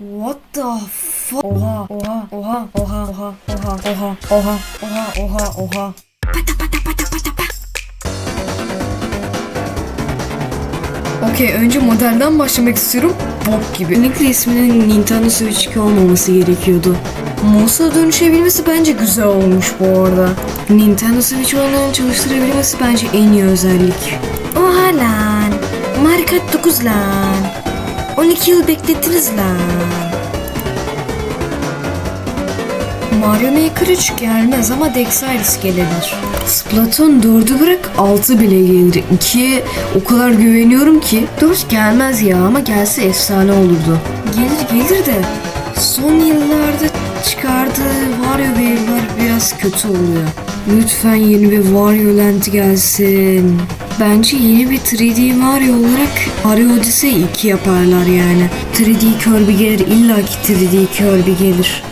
What the fuck? Oha, oha, oha, oha, oha, oha, oha, oha, oha, oha, oha. Okey, önce modelden başlamak istiyorum. Bok gibi. Kesinlikle isminin Nintendo Switch 2 olmaması gerekiyordu. Mouse'a dönüşebilmesi bence güzel olmuş bu arada. Nintendo Switch oyunlarını çalıştırabilmesi bence en iyi özellik. Oha lan. Mario Kart 9 lan. 12 yıl beklettiniz lan. Mario Maker 3 gelmez ama Dexiris gelebilir. Splatoon 4'ü bırak 6 bile gelir. 2'ye o kadar güveniyorum ki 4 gelmez ya ama gelse efsane olurdu. Gelir gelir de son yıllarda çıkardığı Wario Wave'ler biraz kötü oluyor. Lütfen yeni bir Wario Land gelsin. Bence yeni bir 3D Mario olarak Mario Odyssey 2 yaparlar yani. 3D Kirby gelir illaki 3D Kirby gelir.